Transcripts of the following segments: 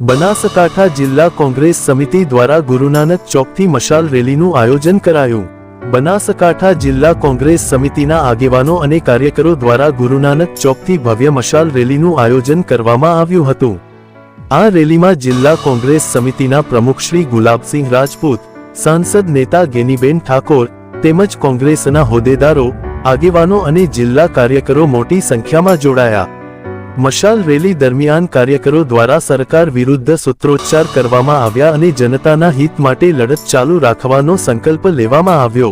બનાસકાંઠા જિલ્લા કોંગ્રેસ સમિતિ દ્વારા ગુરુનાનક ચોકથી મશાલ રેલીનું આયોજન કરાયું. બનાસકાંઠા જિલ્લા કોંગ્રેસ સમિતિના આગેવાનો અને કાર્યકરો દ્વારા ગુરુનાનક ચોકથી ભવ્ય મશાલ રેલીનું આયોજન કરવામાં આવ્યું હતું. આ રેલીમાં જિલ્લા કોંગ્રેસ સમિતિના પ્રમુખ શ્રી ગુલાબસિંહ રાજપૂત, સાંસદ નેતા ગેનીબેન ઠાકોર, તેમજ કોંગ્રેસના હોદ્દેદારો, આગેવાનો અને જિલ્લા કાર્યકરો મોટી સંખ્યામાં જોડાયા. મશાલ રેલી દરમિયાન કાર્યકરો દ્વારા સરકાર વિરુદ્ધ સૂત્રોચ્ચાર કરવામાં આવ્યા અને જનતાના હિત માટે લડત ચાલુ રાખવાનો સંકલ્પ લેવામાં આવ્યો.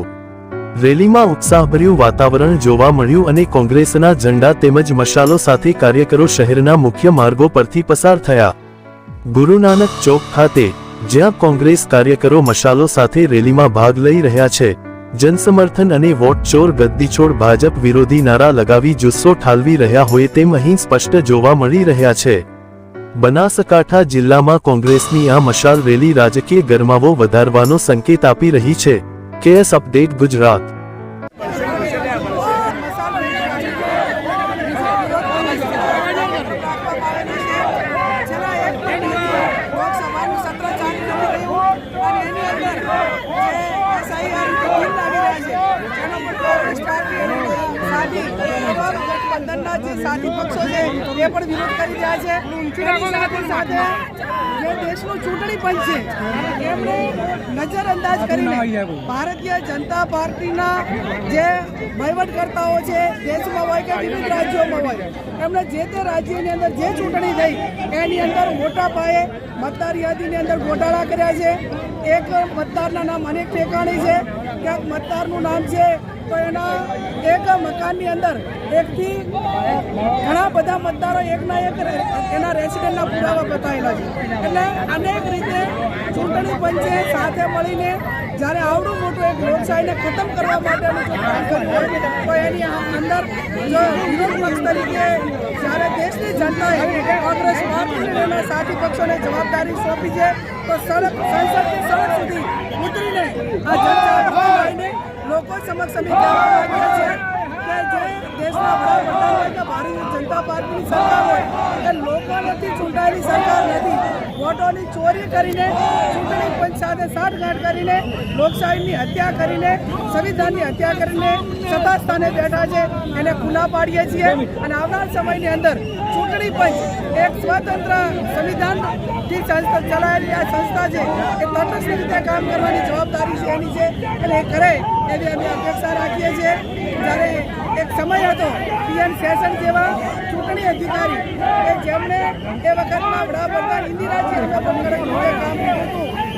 રેલીમાં ઉત્સાહભર્યું વાતાવરણ જોવા મળ્યું અને કોંગ્રેસના ઝંડા તેમજ મશાલો સાથે કાર્યકરો શહેરના મુખ્ય માર્ગો પરથી પસાર થયા. ગુરુ નાનક ચોક ખાતે, જ્યાં કોંગ્રેસ કાર્યકરો મશાલો સાથે રેલીમાં ભાગ લઈ રહ્યા છે. જનસમર્થન અને વોટ ચોર ગદ્દી છોડ ભાજપ વિરોધી નારા લગાવી જુસ્સો ઠાલવી રહ્યા હોય તેમ અહીં સ્પષ્ટ જોવા મળી રહ્યા છે. બનાસકાંઠા જિલ્લામાં કોંગ્રેસની આ મશાલ રેલી રાજકીય ગરમાવો વધારવાનો સંકેત આપી રહી છે. કેએસ અપડેટ ગુજરાત છેલ્લા એક મહિનાથી લોકસભાનું સત્ર ચાલી નથી રહ્યું અને એની અંદર જે SIR બિલ લાવી રહ્યા છે જેનો પણ કોંગ્રેસ પાર્ટી અને સાથી તમામ ગઠબંધનના જે સાથી પક્ષો છે એ પણ વિરોધ કરી રહ્યા છે. એની સાથે સાથે જે દેશનું ચૂંટણી પંચ છે એમણે નજરઅંદાજ કરીને ભારતીય જનતા પાર્ટીના જે વહીવટકર્તાઓ છે દેશમાં હોય કે વિવિધ રાજ્યોમાં હોય એમણે જે તે રાજ્યની અંદર જે ચૂંટણી થઈ એની અંદર મોટા પાયે મતદાર યાદીની અંદર ગોટાળા કર્યા છે. એક મતદારના નામ અનેક ઠેકાણી છે. ક્યાંક મતદારનું નામ છે, તો એના એક મકાનની અંદર એકથી ઘણા બધા મતદારો એકના એક એના રેસિડેન્ટના પુરાવા બતાવેલા છે. એટલે અનેક રીતે ચૂંટણી પંચે સાથે મળીને જ્યારે આવડું મોટું એક લોકશાહીને ખતમ કરવા માટેનું તો એની અંદર જો વિરોધ પક્ષ તરીકે જ્યારે દેશની જનતાએ કોંગ્રેસ પાર્ટીના સાથી પક્ષોને જવાબદારી સોંપી છે, તો સડક સંસદની સડક સુધી ઉતરીને આ જનતા લોકો સમક્ષ અમે કહેવા માંગીએ છીએ કે જે દેશના વડાપ્રધાન હોય કે ભારતીય જનતા પાર્ટીની સરકાર હોય એ લોકોથી ચૂંટાયેલી સરકાર નથી વોટોની ચોરી કરીને, ચૂંટણી પંચ સાથે સાઠગાંઠ કરીને, લોકશાહીની હત્યા કરીને, સંવિધાનની હત્યા કરીને સત્તા સ્થાને બેઠા છે, એને ખુલ્લા પાડીએ છીએ. અને આવનાર સમયની અંદર ચૂંટણી પંચ એક સ્વતંત્ર સંવિધાનથી ચલાવેલી આ સંસ્થા છે, એ તટસ્થ રીતે કામ કરવાની જવાબદારી છે એની છે. અને એ કરે એવી અમે અપેક્ષા રાખીએ છીએ. જ્યારે સમય હતો. પીએમ સેશન જેવા ચૂંટણી અધિકારી કે જેમણે એ વખતના વડાપ્રધાન ઇન્દિરાજી રીતે કામ કર્યું હતું